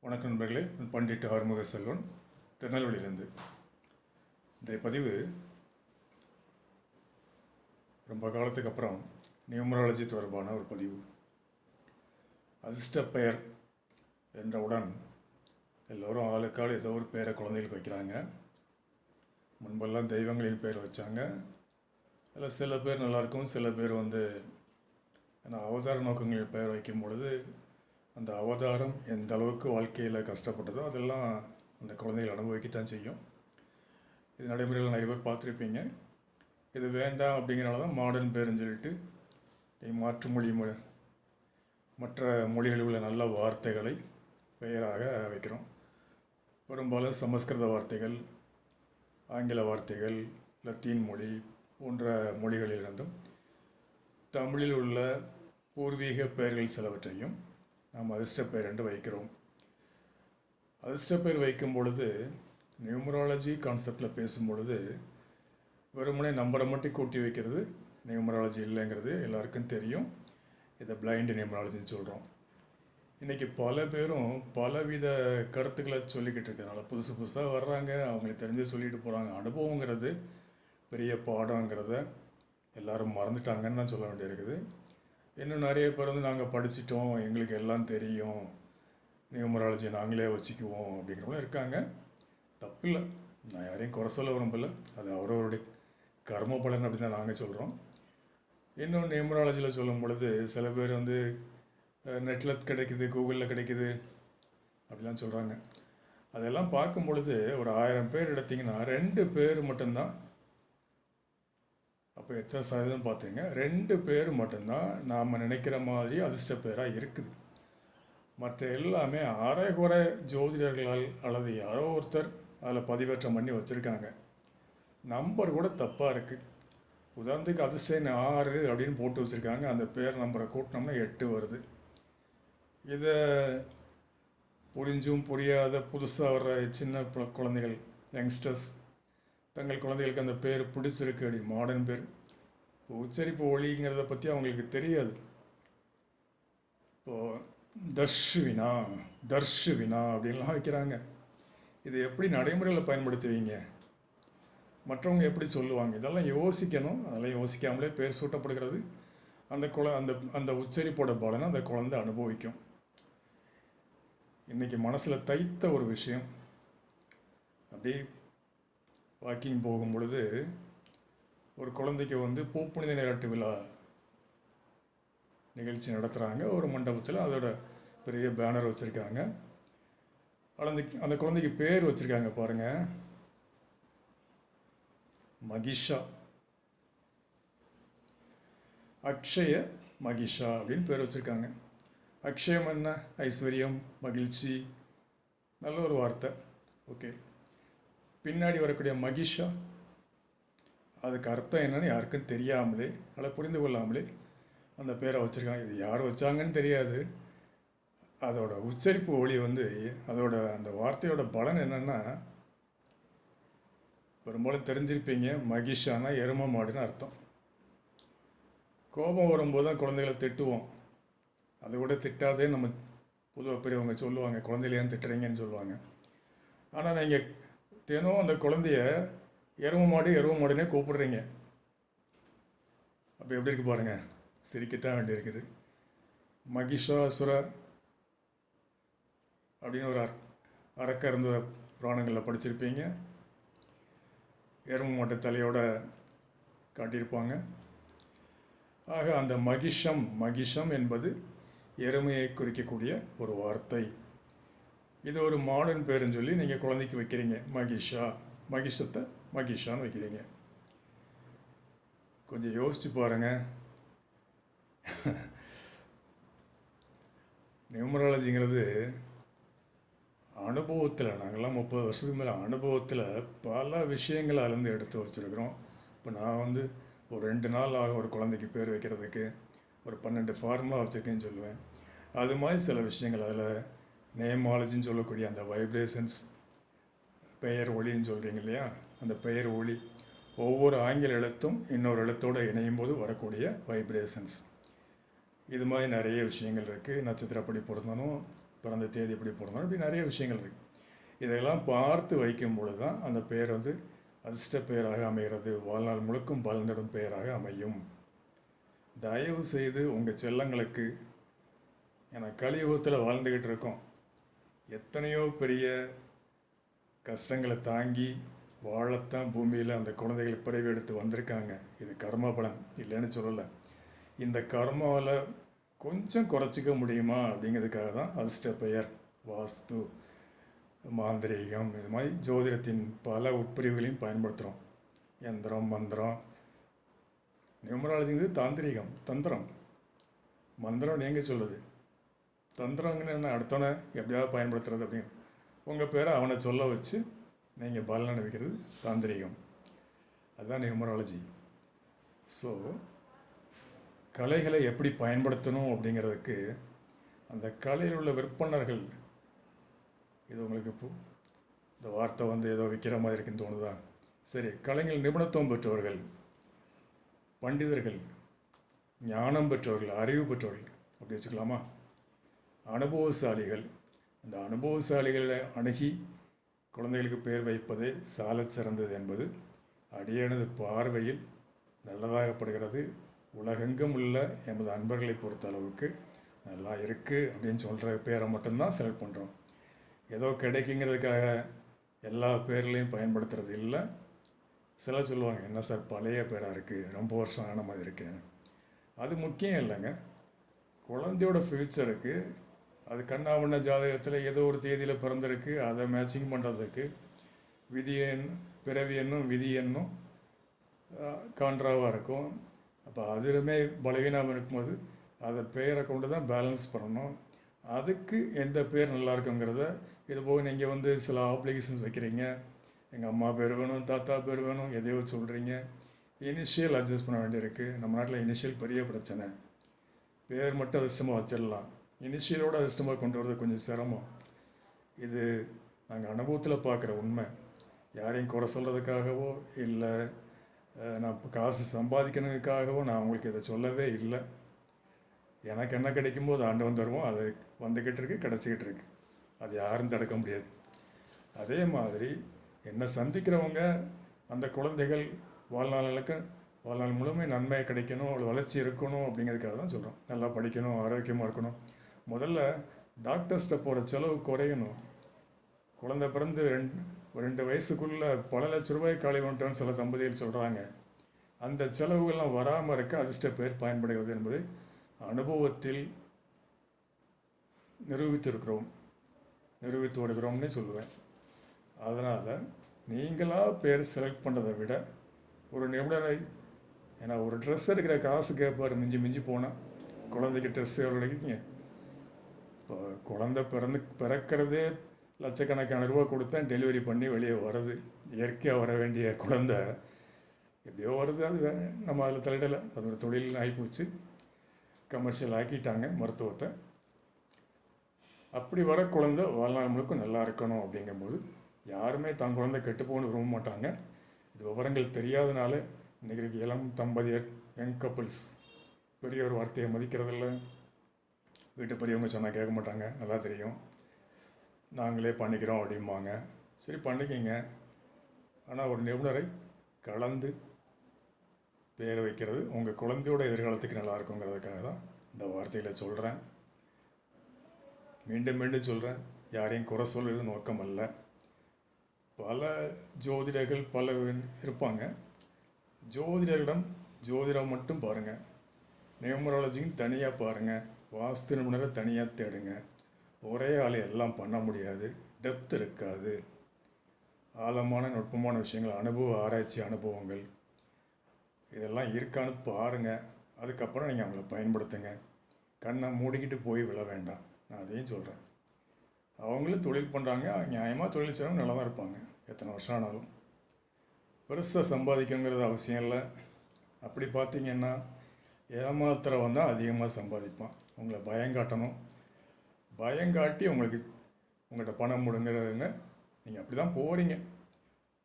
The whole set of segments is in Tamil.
வணக்கம் நண்பர்களே நான் பண்டிட் ஆறுமுக செல்வன் திருநெல்வேலியிலேருந்து. இன்றைய பதிவு ரொம்ப காலத்துக்கு அப்புறம் நியூமராலஜி தொடர்பான ஒரு பதிவு. அதிர்ஷ்ட பெயர் என்றவுடன் எல்லோரும் ஆளுக்கால் ஏதோ ஒரு பேரை குழந்தைகளுக்கு வைக்கிறாங்க. முன்பெல்லாம் தெய்வங்களின் பேர் வச்சாங்க. அதில் சில பேர் நல்லாயிருக்கும் சில பேர் வந்து ஏன்னா அவதார நோக்கங்களில் பெயர் வைக்கும் பொழுது அந்த அவதாரம் எந்த அளவுக்கு வாழ்க்கையில் கஷ்டப்பட்டதோ அதெல்லாம் அந்த குழந்தைகள் அனுபவிக்கத்தான் செய்யும். இது நடைமுறையில் நிறைய பேர் பார்த்துருப்பீங்க. இது வேண்டாம் அப்படிங்கிறனால தான் மாடர்ன் பேருன்னு சொல்லிட்டு மாற்று மொழி மொழி மற்ற மொழிகளில் உள்ள நல்ல வார்த்தைகளை பெயராக வைக்கிறோம். பெரும்பாலும் சமஸ்கிருத வார்த்தைகள் ஆங்கில வார்த்தைகள் லத்தீன் மொழி போன்ற மொழிகளிலிருந்தும் தமிழில் உள்ள பூர்வீக பெயர்கள் சிலவற்றையும் நாம் அதிர்ஷ்ட பெயர் என்று வைக்கிறோம். அதிர்ஷ்ட பெயர் வைக்கும் பொழுது நியூமராலஜி கான்செப்டில் பேசும் பொழுது வெறுமனே நம்பரை மட்டும் கூட்டி வைக்கிறது நியூமராலஜி இல்லைங்கிறது எல்லாருக்கும் தெரியும். இதை பிளைண்ட் நியூமராலஜின்னு சொல்கிறோம் இன்றைக்கி பல பேரும் பலவித கருத்துக்களை சொல்லிக்கிட்டு இருக்கிறனால புதுசு புதுசாக வர்றாங்க அவங்களுக்கு தெரிஞ்சு சொல்லிட்டு போகிறாங்க அனுபவங்கிறது பெரிய பாடங்கிறத எல்லாரும் மறந்துட்டாங்கன்னு தான் சொல்ல வேண்டியிருக்குது. இன்னும் நிறைய பேர் வந்து நாங்கள் படிச்சிட்டோம் எங்களுக்கு எல்லாம் தெரியும். நியூமராலஜி நாங்களே வச்சுக்குவோம் அப்படிங்கிறவங்களும் இருக்காங்க. தப்பில்லை. நான் யாரையும் குறை சொல்ல விரும்பல. அது அவரவருடைய கர்ம பலன் அப்படி தான் நாங்கள் சொல்கிறோம் இன்னும் நியூமராலஜியில் சொல்லும் பொழுது சில பேர் வந்து நெட்டில் கிடைக்குது கூகுளில் கிடைக்குது அப்படிலாம் சொல்கிறாங்க அதெல்லாம் பார்க்கும் பொழுது ஒரு ஆயிரம் பேர் எடுத்திங்கன்னா ரெண்டு பேர் மட்டும்தான் அப்போ எத்தனை சதவீதம் பார்த்தீங்க ரெண்டு பேர் மட்டும்தான் நாம் நினைக்கிற மாதிரி அதிர்ஷ்ட பேராக இருக்குது. மற்ற எல்லாமே அரைகுறை ஜோதிடர்களால் அல்லது யாரோ ஒருத்தர் அதில் பதிவேற்றம் பண்ணி வச்சுருக்காங்க. நம்பர் கூட தப்பாக இருக்குது உதாரணத்துக்கு அதிர்ஷ்டம் ஆறு அப்படின்னு போட்டு வச்சுருக்காங்க. அந்த பேர் நம்பரை கூட்டினோம்னா எட்டு வருது. இதை புரிஞ்சும் புரியாத புதுசாக வர்ற சின்ன குழந்தைகள் யங்ஸ்டர்ஸ் தங்கள் குழந்தைகளுக்கு அந்த பேர் பிடிச்சிருக்கு அப்படி மாடர்ன் பேர். இப்போ உச்சரிப்பு ஒளிங்கிறத பற்றி அவங்களுக்கு தெரியாது. இப்போது தர்ஷுவினா தர்ஷுவினா அப்படின்லாம் வைக்கிறாங்க. இது எப்படி நடைமுறையில் பயன்படுத்துவீங்க? மற்றவங்க எப்படி சொல்லுவாங்க? இதெல்லாம் யோசிக்கணும். அதெல்லாம் யோசிக்காமலே பேர் சூட்டப்படுகிறது. அந்த குழ அந்த அந்த உச்சரிப்போட பலனை அந்த குழந்தை அனுபவிக்கும். இன்றைக்கி மனசில் தைத்த ஒரு விஷயம். அப்படியே வாக்கிங் போகும் பொழுது ஒரு குழந்தைக்கு வந்து பூப்புனித நீராட்டு விழா நிகழ்ச்சி நடத்துகிறாங்க ஒரு மண்டபத்தில் அதோட பெரிய பேனர் வச்சுருக்காங்க. அந்த அந்த குழந்தைக்கு பேர் வச்சுருக்காங்க பாருங்கள் மகிஷா. அக்ஷய மகிஷா அப்படின்னு பேர் வச்சுருக்காங்க. அக்ஷயம் என்ன? ஐஸ்வர்யம் மகிழ்ச்சி. நல்ல ஒரு வார்த்தை. ஓகே பின்னாடி வரக்கூடிய மகிஷா அதுக்கு அர்த்தம் என்னன்னு யாருக்கும் தெரியாமலே நல்லா புரிந்து கொள்ளாமலே அந்த பேரை வச்சுருக்காங்க. இது யார் வச்சாங்கன்னு தெரியாது. அதோட உச்சரிப்பு ஒளி வந்து அதோட அந்த வார்த்தையோட பலன் என்னென்னா பெரும்பாலும் தெரிஞ்சிருப்பீங்க மகிஷானா எரும மாடுன்னு அர்த்தம். கோபம் வரும்போது தான் குழந்தைகளை திட்டுவோம். அதை விட திட்டாதே நம்ம பொதுவாக பெரியவங்க சொல்லுவாங்க குழந்தையில ஏன் திட்டுறீங்கன்னு சொல்லுவாங்க. ஆனால் நீங்கள் தினம் அந்த குழந்தைய எரும மாடு எரும மாடுனே கூப்பிடுறீங்க. அப்போ எப்படி இருக்கு பாருங்க. சிரிக்கத்தான் வேண்டியிருக்குது. மகிஷாசுர அப்படின்னு ஒரு அர்- அரக்க இருந்த புராணங்களில் படிச்சிருப்பீங்க. எரும மாட்டு தலையோட காட்டியிருப்பாங்க. ஆக அந்த மகிஷம் மகிஷம் என்பது எருமையை குறிக்கக்கூடிய ஒரு வார்த்தை. இது ஒரு மாடர்ன் பேருன்னு சொல்லி நீங்கள் குழந்தைக்கு வைக்கிறீங்க. மகிஷா. மகிஷத்தை மகிஷான்னு வைக்கிறீங்க. கொஞ்சம் யோசித்து பாருங்க. நியூமராலஜிங்கிறது அனுபவத்தில் நாங்கள்லாம் முப்பது வருஷத்துக்கு மேலே அனுபவத்தில் பல விஷயங்களை அதுலேருந்து எடுத்து வச்சுருக்குறோம். இப்போ நான் வந்து ஒரு ரெண்டு நாள் ஆகும் ஒரு குழந்தைக்கு பேர் வைக்கிறதுக்கு ஒரு பன்னெண்டு ஃபார்முலா வச்சுருக்கேன்னு சொல்லுவேன். அது மாதிரி சில விஷயங்கள் அதில் நேமாலஜின்னு சொல்லக்கூடிய அந்த வைப்ரேஷன்ஸ் பெயர் ஒளின்னு சொல்கிறீங்க இல்லையா? அந்த பெயர் ஒளி ஒவ்வொரு ஆங்கில எழுத்தும் இன்னொரு எழுத்தோடு இணையும் போது வரக்கூடிய வைப்ரேஷன்ஸ் இது மாதிரி நிறைய விஷயங்கள் இருக்குது நட்சத்திரப்படி பொருந்தணும் பிறந்த தேதி எப்படி பொருந்தணும் இப்படி நிறைய விஷயங்கள் இருக்குது இதெல்லாம் பார்த்து வைக்கும் பொழுது தான் அந்த பெயர் வந்து அதிர்ஷ்ட பெயராக அமைகிறது. வாழ்நாள் முழுக்கும் பலந்திடும் பெயராக அமையும். தயவு செய்து உங்கள் செல்லங்களுக்கு ஏன்னா கலியுகத்தில் வாழ்ந்துக்கிட்டு இருக்கோம். எத்தனையோ பெரிய கஷ்டங்களை தாங்கி வாழத்தான் பூமியில் அந்த குழந்தைகள் பிறவி எடுத்து வந்திருக்காங்க. இது கர்ம பலன் இல்லைன்னு சொல்லலை. இந்த கர்மாவில் கொஞ்சம் குறைச்சிக்க முடியுமா அப்படிங்கிறதுக்காக தான் அதிர்ஷ்ட பெயர் வாஸ்து மாந்திரீகம் இது மாதிரி ஜோதிடத்தின் பல உட்பிரிவுகளையும் பயன்படுத்துகிறோம் எந்திரம் மந்திரம். நியூமராலஜிங்கிறது தாந்திரிகம் தந்திரம். மந்திரம் நீங்கள் சொல்லுது. தந்திரங்கன்னு என்ன அடுத்தவனை எப்படியாவது பயன்படுத்துறது அப்படின்னு. உங்கள் பேரை அவனை சொல்ல வச்சு நீங்கள் பலன் வைக்கிறது தாந்திரிகம். அதுதான் நியூமராலஜி. ஸோ கலைகளை எப்படி பயன்படுத்தணும் அப்படிங்கிறதுக்கு அந்த கலையில் உள்ள விற்பனர்கள் இது உங்களுக்கு இப்போ இந்த வார்த்தை வந்து ஏதோ விற்கிற மாதிரி இருக்குன்னு தோணுதா? சரி கலைஞர் நிபுணத்துவம் பெற்றவர்கள் பண்டிதர்கள் ஞானம் பெற்றவர்கள் அறிவு பெற்றவர்கள் அப்படி வச்சுக்கலாமா? அனுபவசாலிகள். அந்த அனுபவசாலிகளை அணுகி குழந்தைகளுக்கு பேர் வைப்பதே சாலச் சிறந்தது என்பது அடியனது பார்வையில் நல்லதாகப்படுகிறது. உலகெங்கும் உள்ள எமது அன்பர்களை பொறுத்த அளவுக்கு நல்லா இருக்குது அப்படின்னு சொல்கிற பேரை மட்டும்தான் செலக்ட் பண்ணுறோம் ஏதோ கிடைக்குங்கிறதுக்காக எல்லா பேர்லேயும் பயன்படுத்துறது இல்லை. சில சொல்லுவாங்க என்ன சார் பழைய பேராக இருக்குது ரொம்ப வருஷம் ஆன மாதிரி இருக்கேன்னு. அது முக்கியம் இல்லைங்க. குழந்தையோட ஃப்யூச்சருக்கு அது கண்ணாவண்ண ஜாதகத்தில் ஏதோ ஒரு தேதியில் பிறந்திருக்கு அதை மேட்சிங் பண்ணுறதுக்கு விதி எண் பிறவி எண்ணும் விதி எண்ணும் கான்ட்ராவாக இருக்கும். அப்போ அதிலுமே பலவீனம் இருக்கும்போது அதை பெயரை கொண்டு தான் பேலன்ஸ் பண்ணணும். அதுக்கு எந்த பேர் நல்லா இருக்குங்கிறத இது போக நீங்கள் வந்து சில ஆப்ளிகேஷன்ஸ் வைக்கிறீங்க. எங்கள் அம்மா பேர் வேணும் தாத்தா பேர் வேணும் எதையோ சொல்கிறீங்க இனிஷியல் அட்ஜஸ்ட் பண்ண வேண்டியிருக்கு. நம்ம நாட்டில் இனிஷியல் பெரிய பிரச்சனை. பேர் மட்டும் அதிர்ஷ்டமாக வச்சிடலாம். இனிஷியலோட அதிர்ஷ்டமாக கொண்டு வரது கொஞ்சம் சிரமம். இது நாங்கள் அனுபவத்தில் பார்க்குற உண்மை. யாரையும் குறை சொல்கிறதுக்காகவோ இல்லை நான் இப்போ காசு சம்பாதிக்கணுக்காகவோ நான் உங்களுக்கு இதை சொல்லவே இல்லை. எனக்கு என்ன கிடைக்குமோ அது ஆண்டு வந்துடுவோம் அது வந்துக்கிட்டு இருக்கு கிடச்சிக்கிட்டு இருக்கு. அது யாரும் தடுக்க முடியாது. அதே மாதிரி என்னை சந்திக்கிறவங்க அந்த குழந்தைகள் வாழ்நாளுக்கு வாழ்நாள் முழுமை நன்மை கிடைக்கணும் அவள் வளர்ச்சி இருக்கணும் அப்படிங்கிறதுக்காக தான் சொல்கிறோம் நல்லா படிக்கணும் ஆரோக்கியமாக இருக்கணும். முதல்ல டாக்டர்ஸ்கிட்ட போகிற செலவு குறையணும். குழந்தை பிறந்து ரெண்டு ரெண்டு வயசுக்குள்ளே பல லட்ச ரூபாய் காலி வந்துட்டோன்னு சில தம்பதிகள் சொல்கிறாங்க அந்த செலவுகள்லாம் வராமல் இருக்க அதிர்ஷ்ட பேர் பயன்படுகிறது என்பதை அனுபவத்தில் நிரூபித்திருக்கிறோம். நிரூபித்து வருகிறோம்னே சொல்லுவேன். அதனால் நீங்களாக பேர் செலக்ட் பண்ணுறதை விட ஒரு நிபுணரை ஏன்னா ஒரு ட்ரெஸ் எடுக்கிற காசு கேட்பார் மிஞ்சி மிஞ்சி போனால் குழந்தைக்கு ட்ரெஸ் எவ்வளோ எடுக்கீங்க இப்போ குழந்தை பிறந்து பிறக்கிறதே லட்சக்கணக்கான ரூபா கொடுத்தேன் டெலிவரி பண்ணி வெளியே வருது இயற்கையாக வர வேண்டிய குழந்தை எப்படியோ வருது அது வேறு. நம்ம அதில் தலையிடலை. அது ஒரு தொழில் ஆகிப்போச்சு கமர்ஷியல் ஆக்கிட்டாங்க மருத்துவத்தை. அப்படி வர குழந்தை வாழ்நாள் முழுக்க நல்லா இருக்கணும் அப்படிங்கும்போது யாருமே தன் குழந்தை கெட்டு போகணும்னு விரும்ப மாட்டாங்க. இது விவரங்கள் தெரியாதனால இன்றைக்கி இளம் தம்பதியர் யங் கப்புள்ஸ் பெரிய ஒரு வார்த்தையை மதிக்கிறதில்ல. வீட்டு பெரியவங்க சொன்னால் கேட்க மாட்டாங்க. நல்லா தெரியும். நாங்களே பண்ணிக்கிறோம் அப்படிம்பாங்க. சரி பண்ணிக்கிங்க. ஆனால் ஒரு நிபுணரை கலந்து பேர் வைக்கிறது உங்கள் குழந்தையோட எதிர்காலத்துக்கு நல்லா இருக்குங்கிறதுக்காக தான் இந்த வார்த்தையில் சொல்கிறேன் மீண்டும் மீண்டும் சொல்கிறேன் யாரையும் குறை சொல்வது நோக்கம் அல்ல. பல ஜோதிடர்கள் பல இருப்பாங்க. ஜோதிடர்களிடம் ஜோதிடம் மட்டும் பாருங்கள் நியூமராலஜியும் தனியாக பாருங்கள் வாஸ்து நிபுணரை தனியாக தேடுங்க. ஒரே ஆள் எல்லாம் பண்ண முடியாது. டெப்த் இருக்காது. ஆழமான நுட்பமான விஷயங்கள் அனுபவ ஆராய்ச்சி அனுபவங்கள். இதெல்லாம் இருக்கான்னு பாருங்கள் அதுக்கப்புறம் நீங்கள் அவங்கள பயன்படுத்துங்க. கண்ணை மூடிக்கிட்டு போய் விழ வேண்டாம். நான் அதையும் சொல்கிறேன் அவங்களும் தொழில் பண்ணுறாங்க நியாயமாக தொழில் செய்கிறவங்க நல்லா தான் இருப்பாங்க. எத்தனை வருஷம் ஆனாலும். பெருசாக சம்பாதிக்கணுங்கிறது அவசியம் இல்லை. அப்படி பார்த்தீங்கன்னா ஏமாத்துறவன் தான் அதிகமாக சம்பாதிப்பான். உங்களை பயங்காட்டணும் பயங்காட்டி உங்களுக்கு உங்கள்கிட்ட பணம் முடுங்கிறதுங்க. நீங்கள் அப்படி தான் போகிறீங்க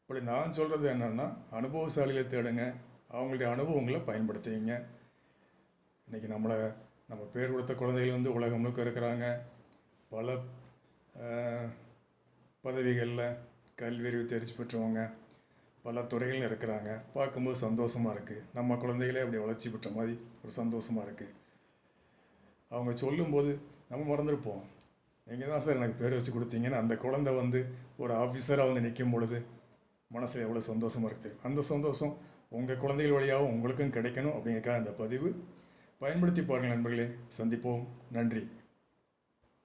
இப்படி நான் சொல்கிறது என்னென்னா அனுபவசாலிகளை தேடுங்க. அவங்களுடைய அனுபவங்களை பயன்படுத்துவீங்க. இன்றைக்கி நம்மளை நம்ம பேர் கொடுத்த குழந்தைகள் வந்து உலகம் முழுக்க இருக்கிறாங்க. பல பதவிகளில் கல்வி அறிவு தெரிச்சு பெற்றவங்க பல துறைகளில் இருக்கிறாங்க. பார்க்கும்போது சந்தோஷமாக இருக்குது நம்ம குழந்தைகளே அப்படி வளர்ச்சி பெற்ற மாதிரி ஒரு சந்தோஷமாக இருக்குது அவங்க சொல்லும்போது நம்ம மறந்துருப்போம். நீங்கள் தான் சார் எனக்கு பேர் வச்சு கொடுத்தீங்கன்னு அந்த குழந்தை வந்து ஒரு ஆஃபீஸராக வந்து நிற்கும் பொழுது மனசில் எவ்வளோ சந்தோஷமாக இருக்குது அந்த சந்தோஷம் உங்கள் குழந்தைகள் வழியாகவும் உங்களுக்கும் கிடைக்கணும் அப்படிங்கிறக்காக அந்த பதிவு. பயன்படுத்தி பாருங்கள் நண்பர்களே சந்திப்போம். நன்றி.